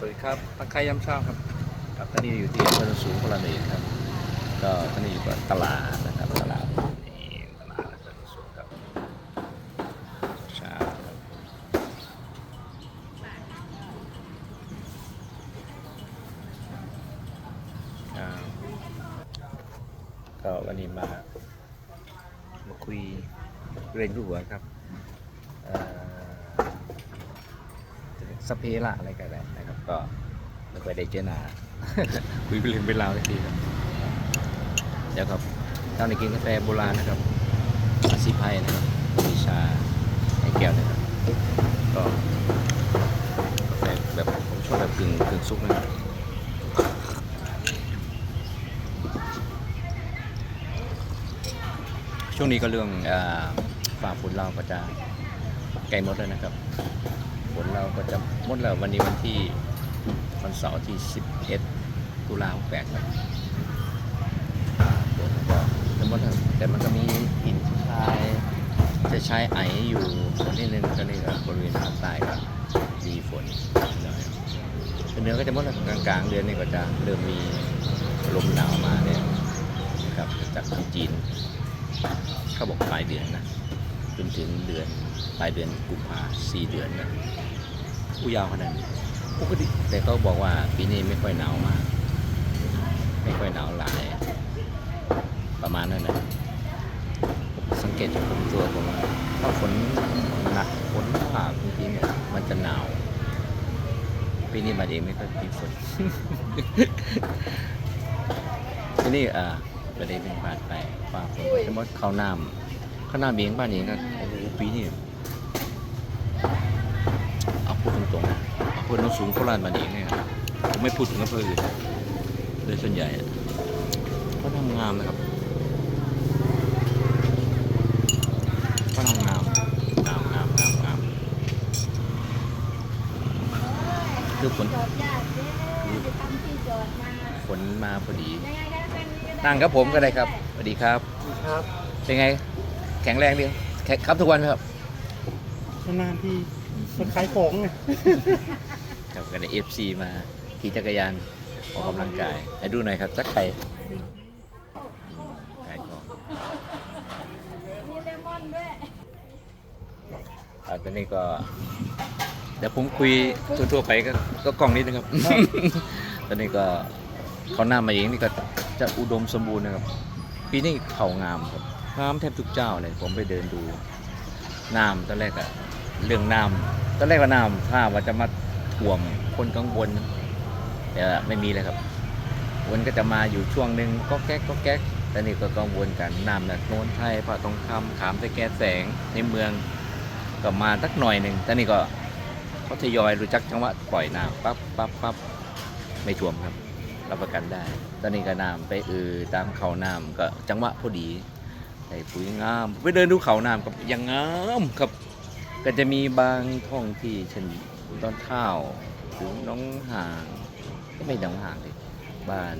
สวัสดีครับตะไคร้ยำเช้าครับครับตอนนี้อยู่ที่อำเภอโนนสูงพลานีครับ ก็ตอนนี้อยู่กับตลาดนะครับตลาดนี่ตลาดอำเภอโนนสูงครับเช้าครับก็วันนี้มามาคุยเรื่องรูหัวครับอ่อ สพเปละอะไรกันแหละนะครับ ก็ไม่ค่อยได้เจอหนาคุยไปเรื่องเป็นราวสักทีครับ เดี๋ยวครับตอนนี้กินกาแฟโบราณนะครับอาซีไพนะครับมีชาให้แก้วนะครับ ก็กาแฟแบบผมชอบแบบกึ่งกึ่งซุปนะครับช่วงนี้ก็เรื่องอาฝ่าฝนเราก็จะใกล้หมดแล้วนะครับผล เราก็จะหมดแล้ววันนี้วันที่วันเสาร์ที่ 11 ตุลาคม8ครับอ่าผลก็จะหมดแล้วแต่มันก็มีกลิ่นชายจะใช้ไออยู่นิดนึงก็นี่ก็บริเวณภาคใต้ก็มีฝนหน่อยเนือก็จะมดแล้วกลางๆเดือนนี้ก็จะเริ่มมีลมหนาวมาแล้วนะครับจากทางจีนเขาบอกปลายเดือนนะจนถึงเดือนปลายเดือนกุมภาสี่เดือนนะ อู้ยาวขนาดนี้ปกติแต่เขาบอกว่าปีนี้ไม่ค่อยหนาวมาก ไม่ค่อยหนาวหลาย ประมาณนั้นนะสังเกตจากผมตัวผมว่าถ้าฝนหนักฝนมากจริงๆเนี่ยมันจะหนาวปีนี้มาเองไม่ค่อยมีฝนทีนี้อ่าประเด็นเป็นผ่านไปฟ้าฝนก็จะมดเข้าน้ำข้างหน้าเบียงบ้านเองก็โอ้โหปีนี้ ตรงๆนะเอาพูดน้องสูงโคราชบ้านเองเนี่ยผมไม่พูดถึงอำเภออื่นโดยส่วนใหญ่อะก็ทำงามนะครับก็ทำงามงามงามงามงามคือฝนจอดยากเด้จะทำที่จอดมาฝนมาพอดียังไงก็เป็นนั่งครับผมก็ได้ครับสวัสดีครับครับเป็นไง แข็งแรงดีแข็งครับทุกวันครับนานๆที่ มันขายของไงครับกันในเอฟซีมาขี่จักรยานออกกำลังกายให้ดูหน่อยครับจักไก่ขายของมีเลมอนด้วยอ่าตอนนี้ก็เดี๋ยวผมคุยทั่วๆไปก็ก็กล่องนี้นะครับ ตอนนี้ก็เขาหน้ามาเองนี่ก็จะอุดมสมบูรณ์นะครับ ปีนี้เขางามครับงามแทบทุกเจ้าเลยผมไปเดินดูน้ำตอนแรกอะเรื่องน้ำ ตอนแรกว่าน้ำถ้าว่าจะมาท่วมคนกังวลแต่ไม่มีเลยครับวนก็จะมาอยู่ช่วงหนึ่งก็แก๊กก็แก๊กแต่นี่ก็กังวลกันน้ำน่ะโน้นไทยพระทองคำขามตะแกแสงในเมืองก็มาสักหน่อยหนึ่งแต่นี่ก็เขาทยอยรู้จักจังหวะปล่อยน้ำปั๊บปั๊บปั๊บไม่ท่วมครับรับประกันได้ ตอนนี้ก็น้ำไปเออตามเขาน้ำก็จังหวะพอดีใส่ปุ๋ยงาม ไปเดินดูเขาน้ำกับยังงามครับ ก็จะมีบางท้องที่เช่นตอนเท่าถึงน้องห่างก็ไม่น้องห่างเลยบ้าน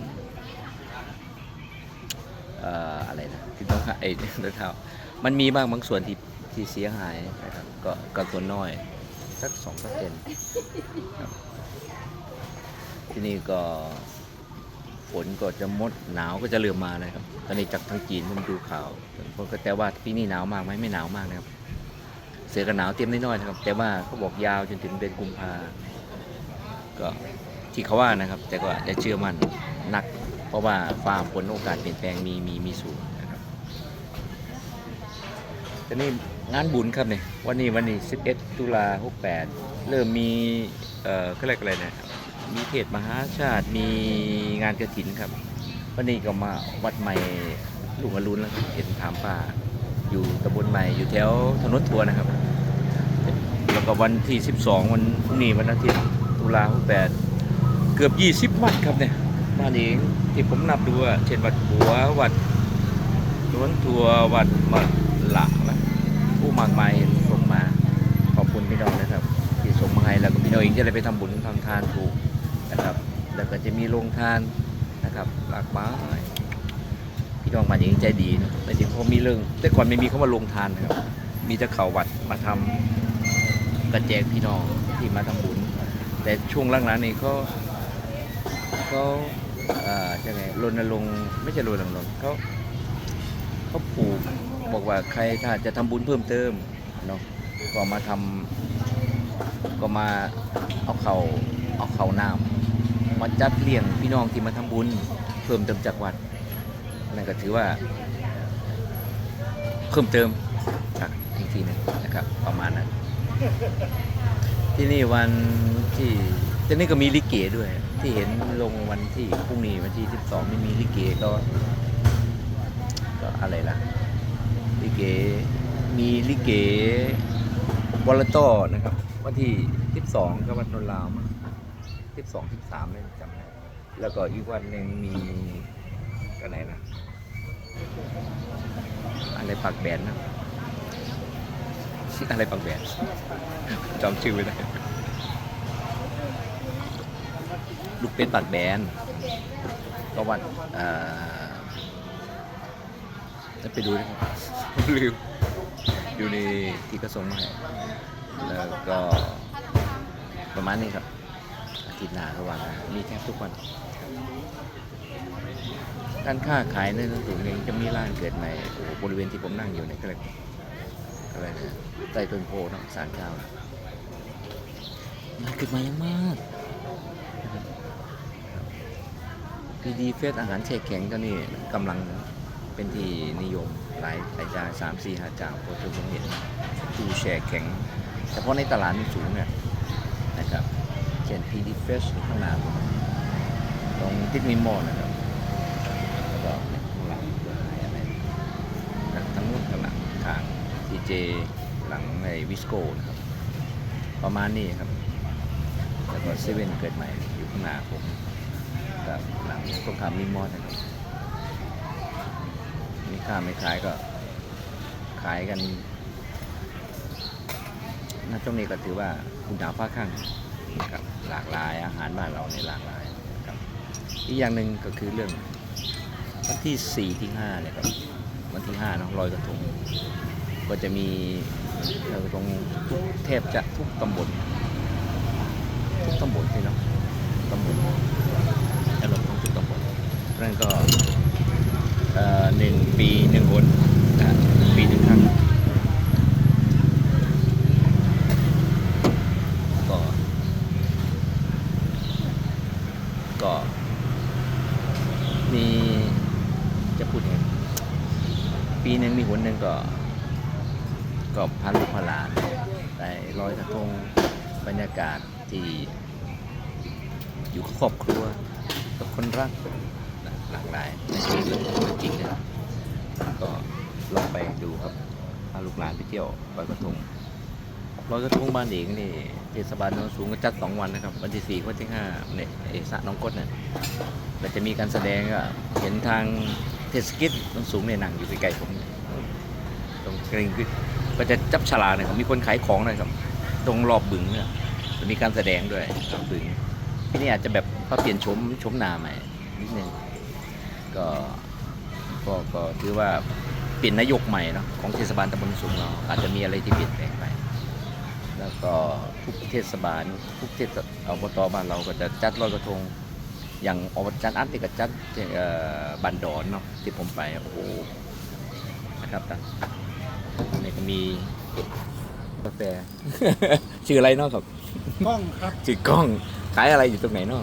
อะไรนะที่น้องหางไอ้ตอนเท่ามันมีบ้างบางส่วนที่ที่เสียหายนะครับก็ก็ตัวน้อยสักสองเปอร์เซ็นต์ที่นี่ก็ฝนก็จะมดหนาวก็จะเริ่มมานะครับ ตอนนี้จากทางจีนผมดูข่าวผมก็แต่ว่าปีนี้หนาวมากไหมไม่หนาวมากนะครับ เสือกันหนาวเตรียมน้อยๆนะครับ แต่ว่าเขาบอกยาวจนถึงเดือนกุมภาก็ที่เขาว่านะครับ แต่ก็จะเชื่อมั่นนัก เพราะว่าฟ้าฝนโอกาสเปลี่ยนแปลงมีมีมีสูงนะครับแต่นี่งานบุญครับเนี่ยวันนี้วันนี้ 11 ตุลา68 เริ่มมีเอ่อก็เรียกอะไรนะมีเทศมหาชาติมีงานกระถินครับ วันนี้ก็มาวัดใหม่ลุงอรุณแล้วเห็นถามป่า อยู่ตำบลใหม่อยู่แถวถนนทัวนะครับ แล้วก็วันที่ 12 วันพรุ่งนี้วันอาทิตย์ตุลาคม8เกือบ 20 วัดครับเนี่ยบ้านเองที่ผมนับดูอะเช่นวัดหัววัดถนนทัววัดมะหลักนะผู้มากมายส่งมาขอบคุณพี่น้องนะครับ ที่ส่งมาให้แล้วก็พี่น้องเองจะได้ไปทำบุญทำทานถูกนะครับ แล้วก็จะมีโรงทานนะครับหลากหลาย พี่น้องมาอย่างนี้ใจดีนะแต่จริงพอมีเรื่อง แต่ก่อนไม่มีเขามาลงทานนะครับ มีแต่เขาวัดมาทำกระแจกพี่น้องที่มาทำบุญ แต่ช่วงหลังๆนี่เขาเขาเอ่อจะไงรณรงค์ไม่ใช่รณรงค์เขาเขาปลูกบอกว่าใครถ้าจะทำบุญเพิ่มเติมเนาะก็มาทำก็มาเอาเขาเอาเขาน้ำมาจัดเลี้ยงพี่น้องที่มาทำบุญ เพิ่มเติมจากวัด นั่นก็ถือว่า เพิ่มเติมอีกทีหนึงนะครับ ประมาณนั้น ที่นี่วันที่ที่นี่ก็มีลิเกด้วย ที่เห็นลงวันที่พรุ่งนี้วันที่12ไม่มีลิเกก็ ก็อะไรล่ะลิเกมีลิเกวอลต้นะครับ วันที่12ก็วันนนลาวมั้ง12 13ไม่จำได้แล้วก็อีกวันหนึ่งมีก็ไหนนะ อะไรปากแบนนะอะไรปากแบนจำชื่อไม่ได้ลูกเป็ดปากแบนก็วัดเอ่อจะไปดูนะครับลืมอยู่ในที่กระทรวงมาให้แล้วก็ประมาณนี้ครับ อาทิตย์หน้าระหว่างมีแทบทุกวัน การค้าขายในหนังสือเนี่ยจะมีร้านเกิดใหม่บริเวณที่ผมนั่งอยู่เนี่ยก็เลยก็เลยนะใต้ต้นโพเนาะสารเจ้านะมันเกิดมาเยังมากพีดีเฟสอาหารแช่แข็งก็นี่กำลังเป็นที่นิยมหลายหลายจานสามสี่ห้าจานพอที่ผมเห็นตูแช่แข็งเฉพาะในตลาดมันสูงเนี่ยนะครับเช่นพีดีเฟสข้างหน้าตรงทิศมิมอลนะครับ แล้วก็ข้างหลังเพื่อให้อะไรนะทั้งนู้นข้างหลังทางที เจหลังในวิสโก้นะครับ ประมาณนี้ครับ แล้วก็เซเว่นเกิดใหม่อยู่ข้างหน้าผมกับหลังตรงข้ามมิมอสนะครับมีค่าไม่ขายก็ขายกันณช่วงนี้ก็ถือว่าคุณดาวฟ้าข้างนะครับหลากหลายอาหารบ้านเราในหลากหลายครับอีกอย่างหนึ่งก็คือเรื่องวันที่ 4 ที่5เนี่ยครับวันที่5เนอะลอยกระทง ก็จะมีลอยกรงทุกแทบจะทุกตำบลทุกตำบลที่เนาะตำบลจะลงของทุกตำบลนั่นก็เอ่อหนึ่งปีหนึ่งคนนะปีหนึ่งครั้งก็ก็มีจะพูดยังไงปีหนึ่งมีหนหนึ่งก็ ก็พาลูกพาหลานไปลอยกระทงบรรยากาศที่อยู่ครอบครัวกับคนรักหลากหลายในชีวิตจริงนะครับก็ลองไปดูครับพาลูกหลานไปเที่ยวลอยกระทงลอยกระทงบ้านเองนี่เทศบาลนนสูงก็จัดสองวันนะครับ วันที่สี่วันที่ห้าเนี่ยเอสะน้องกดเนี่ยเราจะมีการแสดงก็เห็นทางเทศกิจมันสูงในยหนังอยู่ใกล้ๆผมตรงกริงขึ้น ก็จะจับฉลากเนี่ยมีคนขายของเลยครับตรงรอบบึงเนี่ยจะมีการแสดงด้วยรอบบึงที่นี่อาจจะแบบเขาเปลี่ยนชมชมนาใหม่นิดนึงก็ก็ก็ถือว่าเปลี่ยนนายกใหม่เนาะของเทศบาลตำบลสูงเราอาจจะมีอะไรที่เปลี่ยนแปลงไป แล้วก็ทุกเทศบาลทุกเทศอบตบ้านเราก็จะจัดลอยกระทงอย่างอบจันอันติกับจัดบันดอนเนาะที่ผมไปโอ้โหนะครับท่าน นี่ก็มีกาแฟ ชื่ออะไรเนาะครับกล้องครับชื่อกล้องขายอะไรอยู่ตรงไหนเนาะ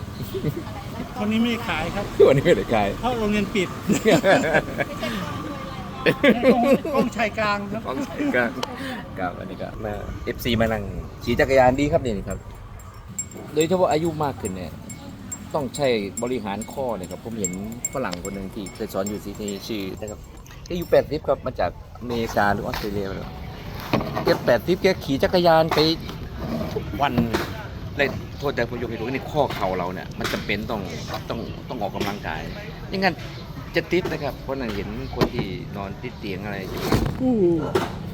คนนี้ไม่ได้ขายครับวันนี้ไม่ได้ขายเพราะโรงเรียนปิดกล้องชายกลางครับกล้องใส่กันครับอันนี้ก็มาเอฟซีมานั่งขี่จักรยานดีครับนี่ครับ โดยเฉพาะอายุมากขึ้นเนี่ยต้องใช้บริหารข้อเนี่ยครับผมเห็นฝรั่งคนหนึ่งที่เคยสอนอยู่ที่นี่ชื่อนะครับ แกอายุแปดสิบครับมาจากอเมริกาหรือออสเตรเลียมาแล้วแกแปดสิบแกขี่จักรยานไปทุกวันเลยโทษแต่ผมยกให้ดูนี่ข้อเข่าเราเนี่ยมันจำเป็นต้องต้องต้องออกกำลังกายไม่งั้นจะติดนะครับเพราะนั่นเห็นคนที่นอนติดเตียงอะไรอยู่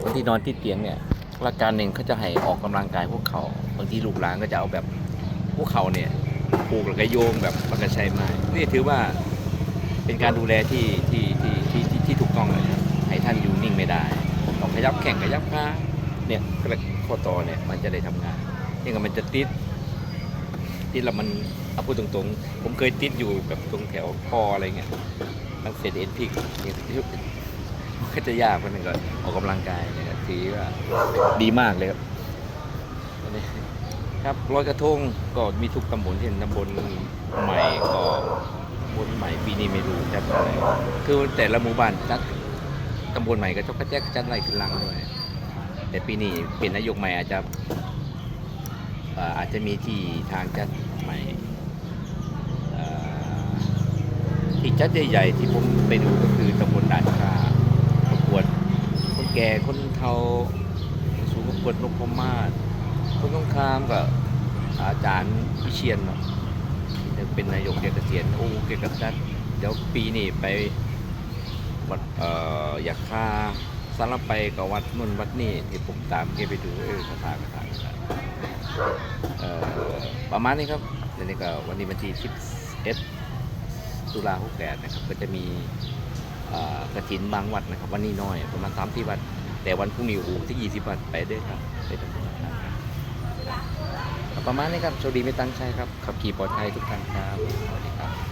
คนที่นอนติดเตียงเนี่ยหลักการหนึ่งเขาจะให้ออกกำลังกายพวกเขาบางทีลูกหลานก็จะเอาแบบพวกเขาเนี่ยปลูกแล้วก็โยงแบบมันก็ใช้ไม้นี่ถือว่าเป็นการดูแลที่ที่ ได้ต้องขยับแข่งขยับขาเนี่ยกระข้อต่อเนี่ยมันจะได้ทำงานนี่ก็มันจะติดติดแล้วมันเอาพูดตรงๆ ผมเคยติดอยู่แบบตรงแถวคออะไรเงี้ยมันเสร็จเอ็นพิกเนี่ยมันก็จะยากมันหนึ่งก็ออกกำลังกายนะครับถือว่าดีมากเลยครับครับลอยกระทงก็มีทุกตำบลที่ตำบลใหม่ก็ตำบลใหม่ปีนี้ไม่รู้จัดอะไรคือแต่ละหมู่บ้านจัด ตำบลใหม่ก็จกกระแจกจัดอะไรขึ้นลังด้วย แต่ปีนี้เป็นนายกใหม่อาจจะอาจจะมีที่ทางจัดใหม่ที่จัดใหญ่ๆที่ผมไปดูก็คือตำบลด่านคาประกวดคนแก่คนเฒ่าสูงประกวดนกพมาศคนต้องคามกับอาจารย์วิเชียนเนาะที่เป็นนายกเกเกษียณโอ้เกกับจัดเดี๋ยวปีนี้ไป วัดเอ่ออยากคาสารไปกับวัดนุ่นวัดนี่ที่ผมตามแกไปดูเออคาถาคาถาคาถาเอ่อประมาณนี้ครับเดี๋ยวนี้ก็วันนี้วันที่11ตุลา68นะครับก็จะมีเอ่อกระถินบางวัดนะครับ วันนี้น้อยประมาณ3ที่วัด แต่วันพรุ่งนี้โอ้โหที่20วัดไปด้วยครับไปทำบุญครับประมาณนี้ครับโชคดีไม่ตั้งใจครับขับขี่ปลอดภัยทุกท่านครับสวัสดีครับ